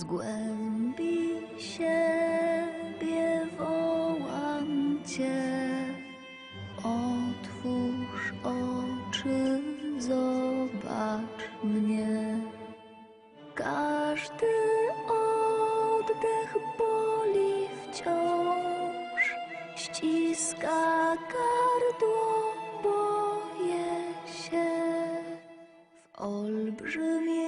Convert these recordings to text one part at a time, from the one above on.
z głębi siebie wołam Cię. Otwórz oczy, zobacz mnie. Każdy oddech boli wciąż, ściska gardło, boję się. W olbrzymiej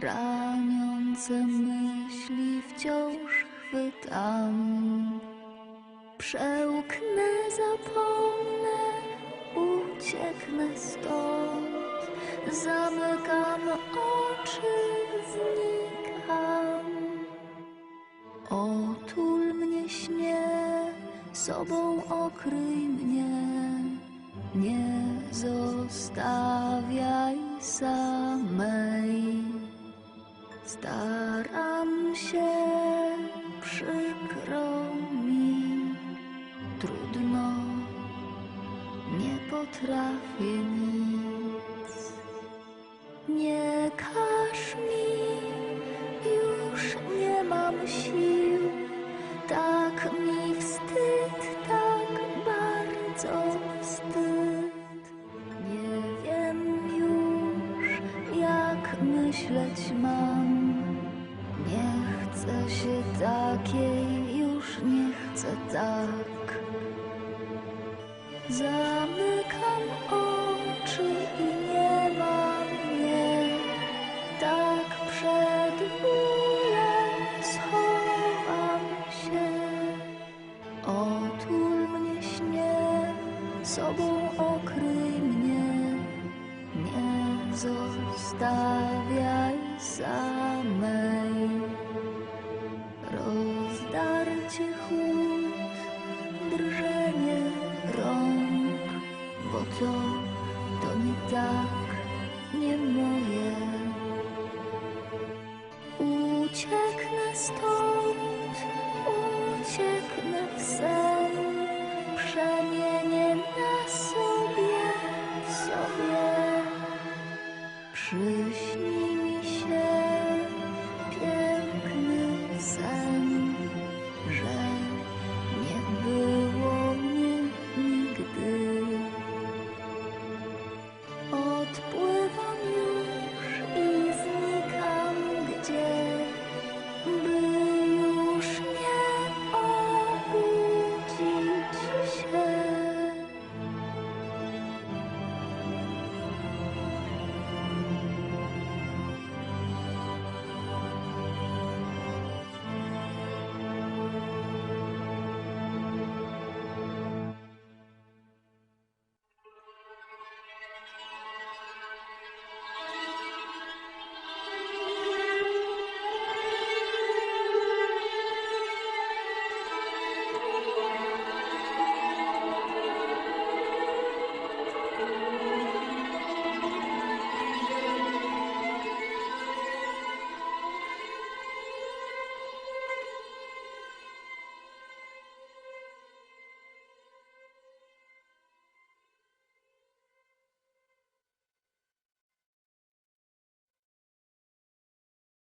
raniące myśli wciąż chwytam. Przełknę, zapomnę, ucieknę stąd. Zamykam oczy, znikam. Otul mnie śnie, sobą okryj mnie. Nie zostawiaj samej. Staram się, przykro mi, trudno, nie potrafię nic. Nie każ mi, już nie mam sił, tak mi wstyd, tak bardzo myśleć mam. Nie chcę się takiej, już nie chcę tak. Zamykam oczy i nie ma mnie. Tak przed bólem schowam się. Otul mnie śnie, sobą okryj mnie. Zostawiaj samej. Rozdarcie chłód, drżenie rąk, bo to, to nie tak, nie moje. Ucieknę stąd, ucieknę w sen, 只是